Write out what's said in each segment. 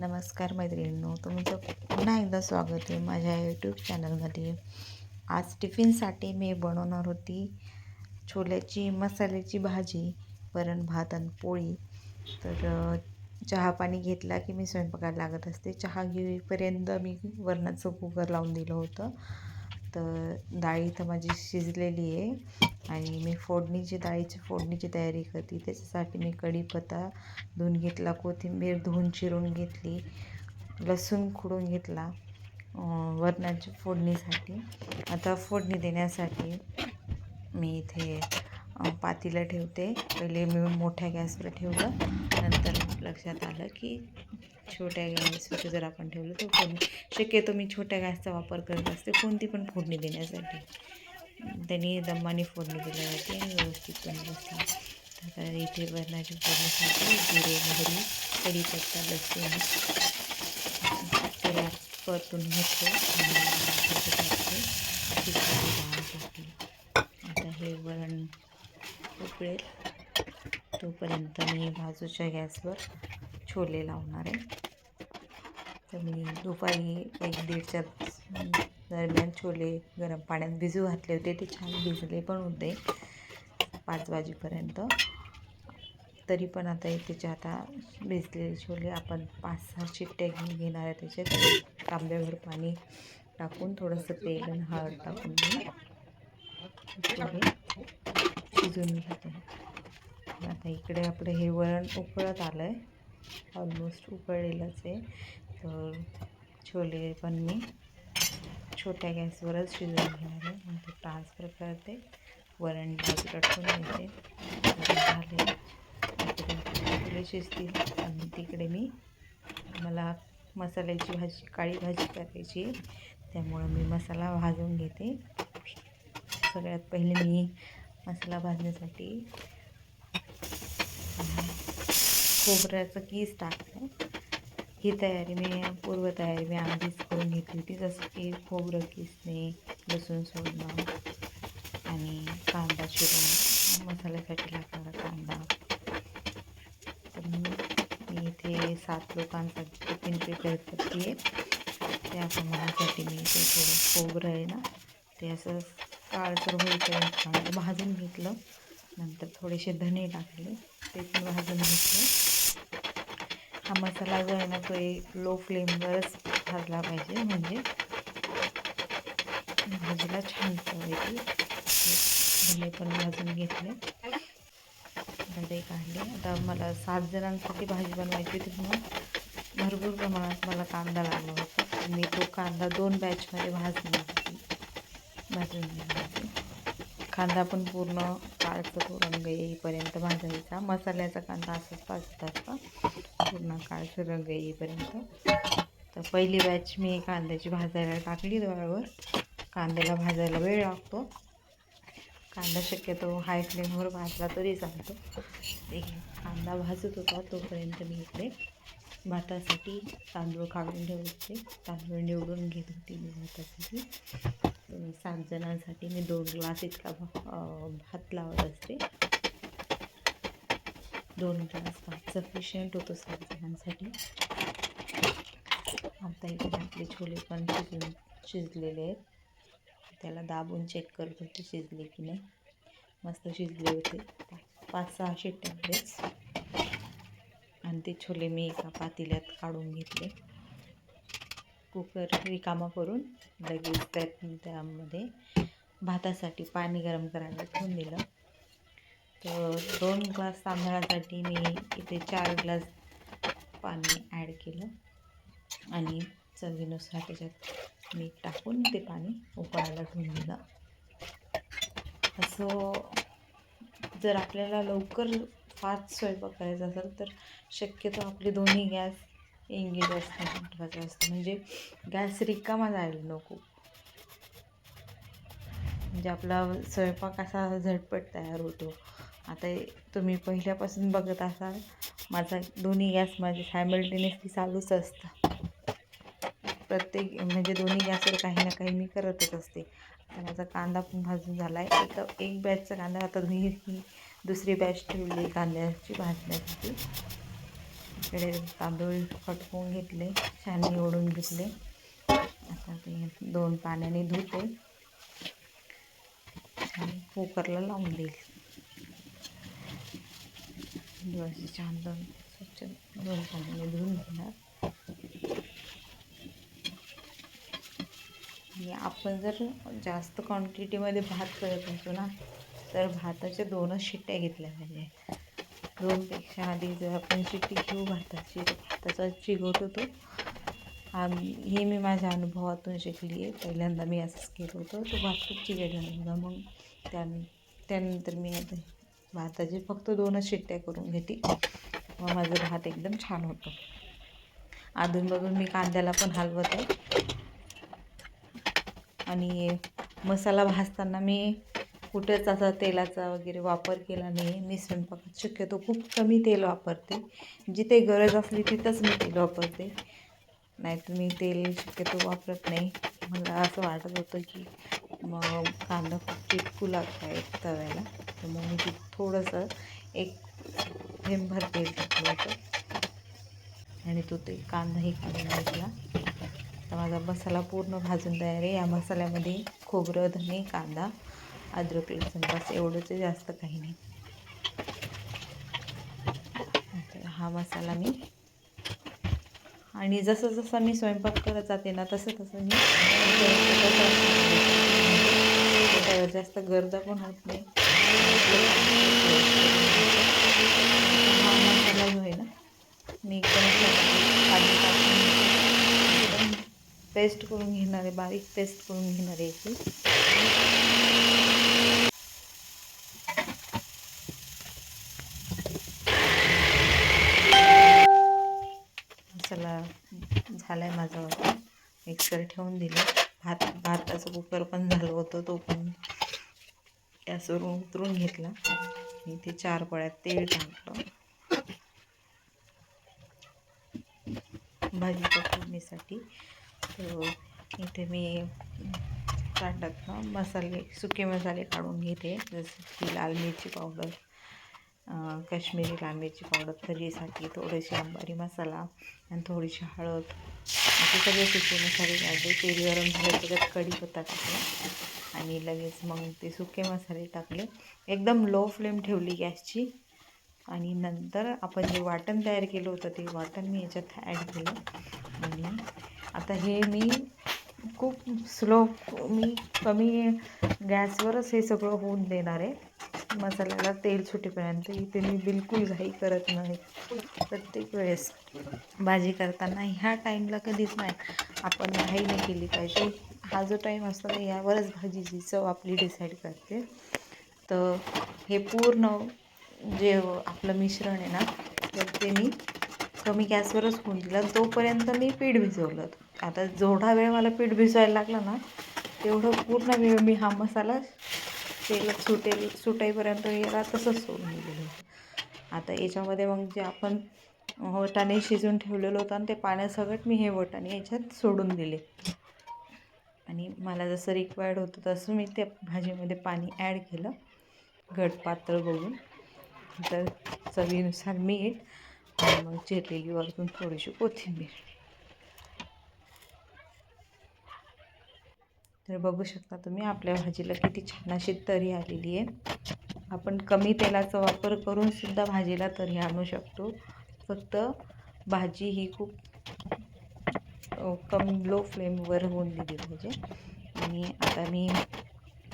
नमस्कार मैत्रिणींनो तुमचं पुन्हा एकदा स्वागत आहे माझ्या यूट्यूब चॅनलमध्ये आज टिफिनसाठी मी बनवणार होती छोल्याची मसाल्याची भाजी वरण भात आणि पोळी. तर चहा पाणी घेतला की मी स्वयंपाकाला लागत असते. चहा घेईपर्यंत मी वरणाचं कुकर लावून दिलं होतं. तर डाळी तर माझी शिजलेली आहे आणि मी फोडणीची डाळीची फोडणीची तयारी करते. त्याच्यासाठी मी कढीपत्ता धुवून घेतला कोथिंबीर धुवून चिरून घेतली लसूण खुडून घेतला वरणाच्या फोडणीसाठी. आता फोडणी देण्यासाठी मी इथे पातीला ठेवते. पहिले मी मोठ्या गॅसवर ठेवलं. नंतर लक्षात आलं की छोट्या गॅसवर जर आपण ठेवलं तर फोडणी. शक्यतो मी छोट्या गॅसचा वापर करत असते कोणती पण फोडणी देण्यासाठी. त्यांनी दमाने फोडणी दिली जाते आणि व्यवस्थित पण बसली तर इथे वरणाची फोडणीसाठी जिरे मोहरी कढीपत्ता लसूण. त्याला परतून घेतो आणि आता हे वरण उकळेल. तोपर्यंत मी बाजूच्या गॅसवर छोले लावणार आहे. तर मी दुपारी एक दीडच्या दरम्यान छोले गरम पाण्यात भिजू घातले होते. ते छान भिजले पण होते. पाच वाजेपर्यंत. तरी पण आता त्याच्या आता भिजलेले छोले आपण पाच सहा शिट्ट्या घेऊन घेणार आहे त्याच्यात. तांब्यावर पाणी टाकून थोडंसं तेल आणि हळद टाकून मी छोले शिजून घेते आता इकडे आपलं हे वरण उकळत आलं आहे ऑलमोस्ट उकळलेलंच आहे. तर छोले पण मी छोट्या गॅसवरच शिजवून घेणार आहे. ते ट्रान्सफर करते. वरण बाजूला ठेवून देते झाले. छोले शिजतील. आणि तिकडे मी मला मसाल्याची भाजी काळी भाजी करायची त्यामुळं मी मसाला भाजून घेते. सगळ्यात पहिले मी मसाला भाजण्यासाठी खोबऱ्याचं कीस टाकलं. ही तयारी मी पूर्वतयारी मी आधीच करून घेतली होती जसं की खोबरं किसणे लसूण सोडणं आणि कांदा चिरून मसाल्यासाठी लागणारा कांदा. तर मी मी इथे सात लोकांचा टिफिन प्रिपेअर करते. त्या प्रमाणासाठी मी ते थोडं खोबरं आहे ना ते असं काळसर होईपर्यंत चांगलं भाजून घेतलं. नंतर थोडेसे धने टाकले ते पण भाजून घेतले. हा मसाला जो आहे ना तो एक लो फ्लेमवरच भाजला पाहिजे. म्हणजे भाजीला छान चव येते धने पण भाजून घेतले. धने काढले. आता मला सात जणांसाठी भाजी बनवायची होती म्हणून भरपूर प्रमाणात मला कांदा लागला होता. मी तो कांदा दोन बॅचमध्ये भाजणार भाजून घेतला. होती कांदा पण पूर्ण काळसर रंग येईपर्यंत भाजायचा. मसाल्याचा कांदा असाच भाजत असता पूर्ण काळचा रंग येईपर्यंत. तर पहिली बॅच मी कांद्याची भाजायला टाकली दोळ्यावर कांद्याला भाजायला वेळ लागतो. कांदा शक्यतो हाय फ्लेमवर भाजला तरी चालतो. ते कांदा भाजत होता तोपर्यंत मी इकडे भातासाठी तांदूळ काढून ठेवत होते. तांदूळ निवडून घेत होती मी भातासाठी. सात जणांसाठी मी दोन ग्लास इतका भा- भात लावत असते. दोन ग्लास भात सफिशियंट होतो सात जणांसाठी. आता इकडे आपले छोले पण शिजून शिजलेले आहेत. त्याला दाबून चेक करत होते शिजले की नाही. मस्त शिजले होते. पाच सहा शिट्ट्यामध्येच आणि ते छोले मी एका पातेल्यात काढून घेतले. कुकर रिकामा करून लगेच त्यात त्यामध्ये भातासाठी पाणी गरम करायला ठेवून दिलं. तर दोन ग्लास तांदळासाठी मी इथे चार ग्लास पाणी ॲड केलं आणि चवीनुसार त्याच्यात मीठ टाकून ते पाणी उकळायला ठेवून दिलं. असं जर आपल्याला लवकर फास्ट स्वयंपाक करायचा असेल तर शक्यतो आपले दोन्ही गॅस एंगेज असणं महत्त्वाचं असतं. म्हणजे गॅस रिकामा जायला नको. म्हणजे आपला स्वयंपाक असा झटपट तयार होतो. आता तुम्ही पहिल्यापासून बघत असाल माझा दोन्ही गॅस माझे सायमल्टेनियसली चालूच असतं प्रत्येक म्हणजे दोन्ही गॅसवर काही ना काही मी करतच असते. आता माझा कांदा पण भाजून झाला आहे एक एक बॅचचा कांदा आता मी ही दुसरी बॅच ठेवली कांद्याची भाजण्यासाठी. इकडे तांदूळ फटकून घेतले छान निवडून घेतले. आता ते दोन पाण्याने धुते. छान कुकरला लावून देईल. म्हणजे दिवशी छान दोन स्वच्छ दोन पाण्याने धुवून घेणार. आणि आपण जर जास्त क्वांटिटीमध्ये भात करत असू ना तर भाताच्या दोनच शिट्ट्या घेतल्या पाहिजे. दोनपेक्षा आधी जर आपण शिट्टी घेऊ भाताची तर भाताचा चिघट होतो आम्ही हे मी माझ्या अनुभवातून शिकली आहे पहिल्यांदा मी असंच केलं होतं. तो भात खूप चिघडला होता. मग त्या त्यानंतर मी आता भाताचे फक्त दोनच शिट्ट्या करून घेते. मग माझं भात एकदम छान होतं. अधूनमधून मी कांद्याला पण हलवत. आहे आणि मसाला भाजताना मी कुठेच असा तेलाचा वगैरे वापर केला नाही. मी स्वयंपाकात शक्यतो खूप कमी तेल वापरते. जिथे गरज असली तिथंच मी तेल वापरते. नाही तर मी तेल शक्यतो वापरत नाही. मला असं वाटत होतं की मग कांदा खूप चिटकू लागत आहे तव्याला. तर मग मी ते थोडंसं एक थेंबर तेल टाकलं होतं. आणि तो ते कांदाही काढून घेतला. तर माझा मसाला पूर्ण भाजून तयार आहे. या मसाल्यामध्ये खोबरं धने कांदा अद्रक लसूण बस एवढंच जास्त काही नाही हा मसाला मी आणि जसं जसं मी स्वयंपाक करत जाते ना तसं तसं मी त्यावर जास्त गर्द पण होत नाही हा मसाला जो आहे ना मी एकदम पेस्ट करून घेणार आहे बारीक पेस्ट करून घेणार आहे याची मसाला झाला आहे माझा आता कुकर ठेवून दिलं. भात भाताचं कुकर पण झालं होतं तो पण गॅसवरून उतरून घेतला. इथे ते चार पळ्यात तेल टाकलं. भाजीच्या फोडणीसाठी इथे मी ताटात मसाले सुके मसाले काढून घेते. जसं की लाल मिरची पावडर काश्मीरी लाल मिरची पावडर तर्रीसाठी थोडीशी अंबारी मसाला आणि थोडीशी हळद. असे सगळे सुके मसाले घालते तेल गरम झाले त्याच्यात कढीपत्ता टाकला आणि लगेच मग ते सुके मसाले टाकले. एकदम लो फ्लेम ठेवली गॅसची आणि नंतर आपण जे वाटण तयार केलं होतं ते वाटण मी याच्यात ॲड केलं. आणि आता हे मी खूप स्लो मी कमी गॅसवरच हे सगळं होऊन देणार आहे. मसाल्याला तेल सुटेपर्यंत इथे मी बिलकुल घाई करत नाही. प्रत्येक वेळेस भाजी करताना ह्या टाईमला कधीच नाही. आपण घाई नाही केली पाहिजे. हा जो टाईम असतो ना यावरच भाजीची चव आपली डिसाईड करते. तर हे पूर्ण जे आपलं मिश्रण आहे ना तर ते मी कमी गॅसवरच होऊन दिलं. तोपर्यंत मी पीठ भिजवलं. आता जेवढा वेळ मला पीठ भिजवायला लागला ना तेवढं पूर्ण वेळ मी हा मसाला तेल सुटेल सुटाईपर्यंत याला तसंच सोडून दिलेलं होतं आता याच्यामध्ये मग जे आपण वटाणे शिजून ठेवलेलं होतं आणि ते पाण्यासकट मी हे वटाणे याच्यात सोडून दिले. आणि मला जसं रिक्वायर्ड होतं तसं मी त्या भाजीमध्ये पाणी ॲड केलं. घट पातळ बघून. तर चवीनुसार मीठ आणि मग चिरलेली वरतून थोडीशी कोथिंबीर. तर बघू शकता तुम्ही आपल्या भाजीला किती छान अशी तरी आलेली आहे. आपण कमी तेलाचा वापर करून सुद्धा भाजीला तरी आणू शकतो. फक्त भाजी ही खूप कम लो फ्लेमवर होऊन दिली पाहिजे. आणि आता मी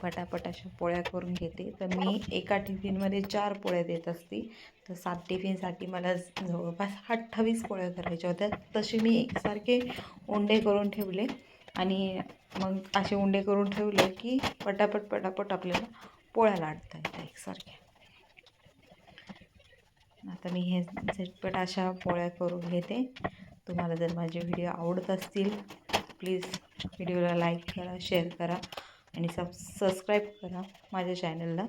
पटापट अशा पोळ्या करून घेते. तर मी एका टिफिनमध्ये चार पोळ्या देत असते. तर सात टिफिनसाठी मला जवळपास अठ्ठावीस पोळ्या करायच्या होत्या. तसे मी एकसारखे ओंडे करून ठेवले. आणि मग असे उंडे करून ठेवले की पटापट पटापट आपल्याला पोळ्या लाटता येतात एकसारख्या आता मी हे झटपट अशा पोळ्या करून घेते. तुम्हाला जर माझे व्हिडिओ आवडत असतील प्लीज व्हिडिओला लाईक करा शेअर करा आणि सब सबस्क्राईब करा माझ्या चॅनलला.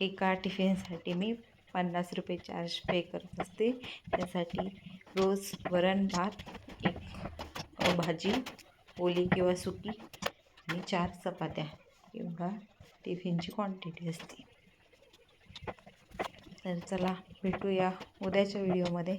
एका टिफिनसाठी मी पन्नास रुपये चार्ज पे करत असते. त्यासाठी रोज वरण भात एक भाजी ओली किंवा सुकी आणि चार चपात्या एवढा टिफिनची क्वांटिटी असते. तर चला भेटूया उद्याच्या व्हिडिओमध्ये